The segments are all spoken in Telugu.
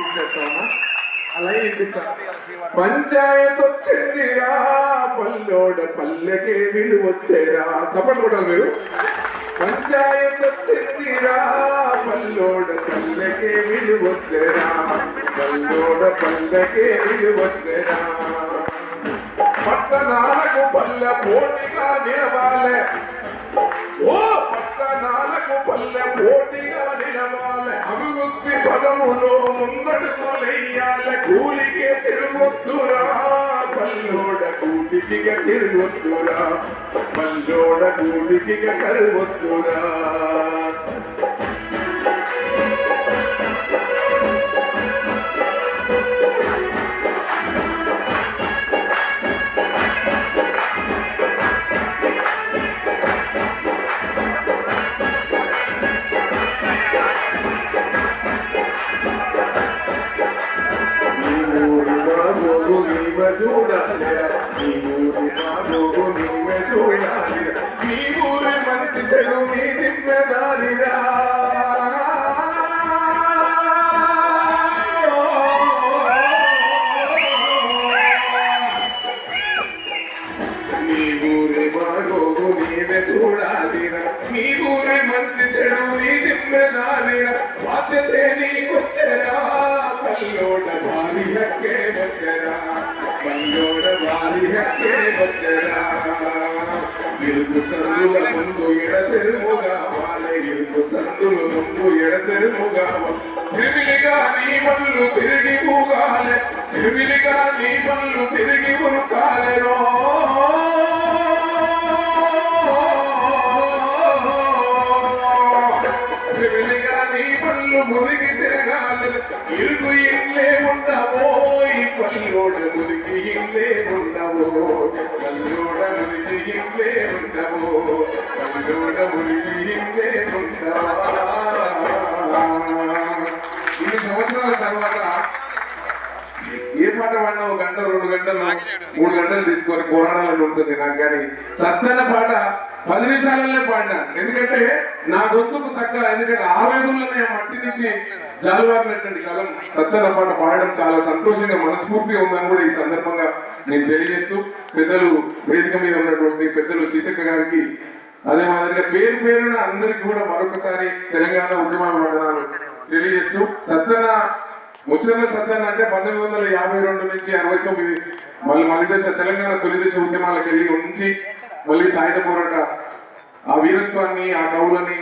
ఇచ్చేస్తామా అలాగే వినిపిస్తా పంచాయత్ వచ్చిందిరా పల్లోడ పల్లెకే విలువ వచ్చేరా. చెప్పండి కూడా మీరు. పంచాయత్ వచ్చిందిరా పల్లోడ పల్లెకే విలువ వచ్చేరా. పల్లోడ పల్లెకే విలువ వచ్చేరా. పట్టణాలకు పల్లె పోటీగా నిలవాలే. ఓ పట్టణాలకు పల్లె పోటీగా భక్తి పదములో ముందడుగులెయ్యాల కూలికే తిరుగొద్దురా పల్లోడ కూటికిగ తిరుగొద్దురా పల్లోడ కూటికిగ కరువొద్దురా నీవే చూడాలిరా నీ ఊరి బాబోగు నీవే చూడాలిరా నీ ఊరి మంచి చెడు నీ జిమ్మెదారిరా చూడాలిరా నీ ఊరి మంచి చెడు నీ జిమ్మెదారిరా బాధ్యతే నీకొచ్చరా పల్లోడ వారి హక్కే వచ్చరా పల్లోడ వారి హక్కే వచ్చరా ఇరుకు సందుల ముందు ఎడతెరుముగా వాళ్ళ ఇరుకు సందుల ముందు ఎడతెరుముగా చివిలిగా నీ మల్లు తిరిగి ఊగాలే చివిలిగా ఇరుగు ఇల్లే ఉండవో? ఈ పల్లోడ మురిగి ఇల్లే ఉండవో? పల్లోడ మురిగి ఇల్లే ఉండవో? పల్లోడ మురిగి ఇల్లే ఉండవా? ఇన్ని సంవత్సరాల తర్వాత ఏ పాట పాడినా ఒక గంట రెండు గంటలు మూడు గంటలు తీసుకొని పోరాడాలని ఉంటుంది నాకు కానీ సత్తన పాట పది నిమిషాలనే పాడినా. ఎందుకంటే నా గొంతుకు తగ్గ ఎందుకంటే ఆవేదనలోనే ఆ మట్టి నుంచి. జాలువారినటువంటి కాలం సత్తన పాట పాడడం చాలా సంతోషంగా మనస్ఫూర్తిగా ఉందని కూడా ఈ సందర్భంగా నేను తెలియజేస్తూ పెద్దలు వేదిక మీద ఉన్నటువంటి పెద్దలు సీతక్క గారికి అదే మాదిరిగా పేరు పేరున అందరికి కూడా మరొకసారి తెలంగాణ ఉద్యమాభివందనాలు తెలియజేస్తూ సత్తన ముచ్చర్ల సత్తన అంటే పంతొమ్మిది వందల యాభై రెండు నుంచి అరవై తొమ్మిది మళ్ళీ మలిదశ తెలంగాణ తొలి దశ ఉద్యమాలకు వెళ్ళి ఉంచి మళ్ళీ సాయుధ పోరాట ఆ వీరత్వాన్ని ఆ కవులని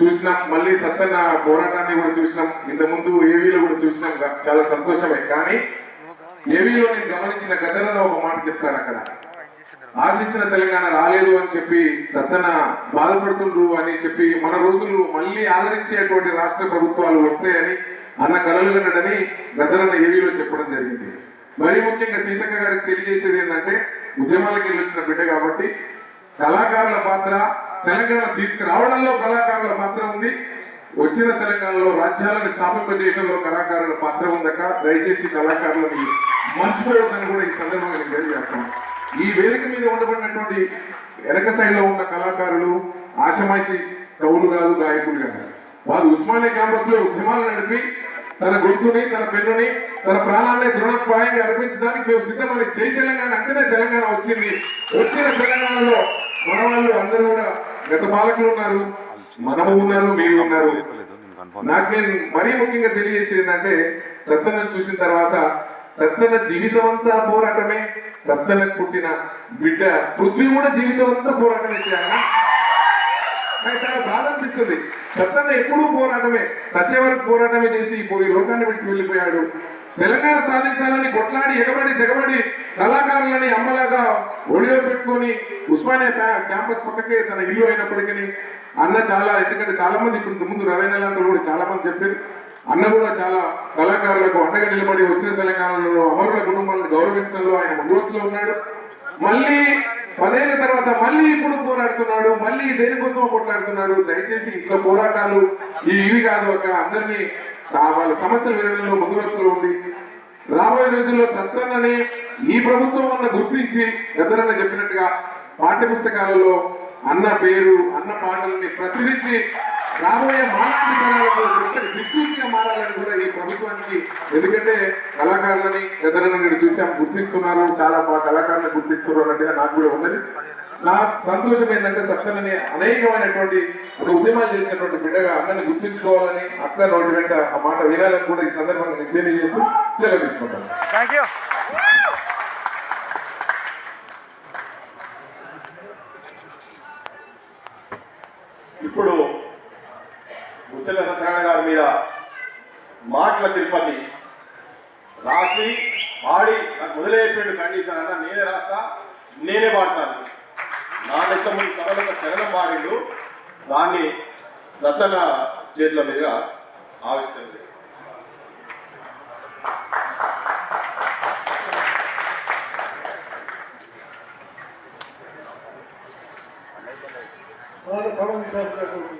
చూసినాం మళ్ళీ సత్తన్న పోరాటాన్ని కూడా చూసినాం. ఇంతకుముందు ఏవీలో కూడా చూసినాం. చాలా సంతోషమే. కానీ ఏవీలో నేను గమనించిన గతంలో ఒక మాట చెప్తాను అక్కడ. ఆశించిన తెలంగాణ రాలేదు అని చెప్పి సత్తన బాధపడుతుండ్రు అని చెప్పి మన రోజులు మళ్ళీ ఆదరించేటువంటి రాష్ట్ర ప్రభుత్వాలు వస్తాయని అన్న కలలు కన్నడని గద్దరన్న ఏవీలో చెప్పడం జరిగింది. మరీ ముఖ్యంగా సీతక్క గారికి తెలియజేసేది ఏంటంటే ఉద్యమాలకి వెళ్ళి వచ్చిన బిడ్డ కాబట్టి కళాకారుల పాత్ర తెలంగాణ తీసుకురావడంలో కళాకారుల పాత్ర ఉంది. వచ్చిన తెలంగాణలో రాజ్యాలను స్థాపింపజేయడంలో కళాకారుల పాత్ర ఉందక దయచేసి కళాకారులని మర్చిపోవద్దని కూడా ఈ సందర్భంగా నేను తెలియజేస్తాను ఈ వేదిక మీద ఉండబడినటువంటి వెనక సైడ్లో ఉన్న కళాకారులు ఆశమాసి కవులు కాదు గాయకులు కాదు. వారు ఉస్మానియా క్యాంపస్లో ఉద్యమాలు నడిపి తన గొంతుని తన పెన్నుని తన ప్రాణాన్ని దృఢప్రాయంగా అర్పించడానికి మేము సిద్ధమని చేయి తెలంగాణ అంటేనే తెలంగాణ వచ్చింది. వచ్చిన తెలంగాణలో మన వాళ్ళు అందరూ కూడా గత పాలకులు ఉన్నారు మనము ఉన్నారు మీరు ఉన్నారు. నాకు నేను మరీ ముఖ్యంగా తెలియజేసేది ఏంటంటే సత్తన్న చూసిన తర్వాత సత్తన్న జీవితం అంతా పోరాటమే సత్తన్నకు పుట్టిన బిడ్డ పృథ్వీ కూడా జీవితం అంతా పోరాటమే చేయాలి. నాకు చాలా బాధ అనిపిస్తుంది. సత్తన్న ఎప్పుడూ పోరాటమే సత్య వరకు పోరాటమే చేసి ఈ పోయి లోకాన్ని విడిచి వెళ్ళిపోయాడు. తెలంగాణ సాధించాలని కొట్లాడి ఎగబడి తెగబడి కళాకారులని అమ్మలాగా ఒడిలో పెట్టుకొని ఉస్మానియా క్యాంపస్ పక్కకే తన ఇల్లు అయినప్పటికీ అన్న చాలా ఎందుకంటే చాలా మంది ఇప్పుడు ముందు రవీణ లాంటి కూడా చాలా మంది చెప్పారు. అన్న కూడా చాలా కళాకారులకు అండగా నిలబడి వచ్చిన తెలంగాణలో అమరుల కుటుంబాలను గౌరవించడంలో ఆయన ముందు ఉన్నాడు. మళ్ళీ పదేళ్ళ తర్వాత మళ్ళీ ఇప్పుడు పోరాడుతున్నాడు మళ్ళీ దేనికోసం పోట్లాడుతున్నాడు? దయచేసి ఇట్లా పోరాటాలు. ఇవి కాదు ఒక అందరినీ సా- వాళ్ళ సమస్యలు వినడంలో ముందు వరుసలో ఉండి. రాబోయే రోజుల్లో సత్తన్నని ఈ ప్రభుత్వం అన్న గుర్తించి గద్దరన్న చెప్పినట్టుగా పాఠ్య పుస్తకాలలో అన్న పేరు అన్న పాటల్ని ప్రచురించి రాబోయే మాలాంటి తరాలకు దిక్సూచిగా మారాలని కూడా ఈ ప్రభుత్వానికి ఎందుకంటే కళాకారులని ఎదురైనా నేను చూసాం గుర్తిస్తున్నారు చాలా మా కళాకారులను గుర్తిస్తున్నారు అన్నట్టుగా నాకు కూడా ఉన్నది. నా సంతోషం ఏంటంటే సత్తనని అనేకమైనటువంటి ఒక ఉద్యమాలు చేసినటువంటి బిడ్డగా అన్నని గుర్తించుకోవాలని అక్క నోటి వెంట ఆ మాట వినాలని కూడా ఈ సందర్భంగా నేను తెలియజేస్తూ సెలవు తీసుకుంటాను. ఇప్పుడు ముచ్చల సత్యనారాయణ గారి మీద మాటల తిరుపతి రాసి పాడి నాకు మొదలైపోయిండు కండిషన్ అన్న నేనే రాస్తా నేనే పాడతాను నాలుగు సరళంగా చలనం మారిండు దాన్ని రతన చేతుల మీద ఆవిష్కరించారు Olha,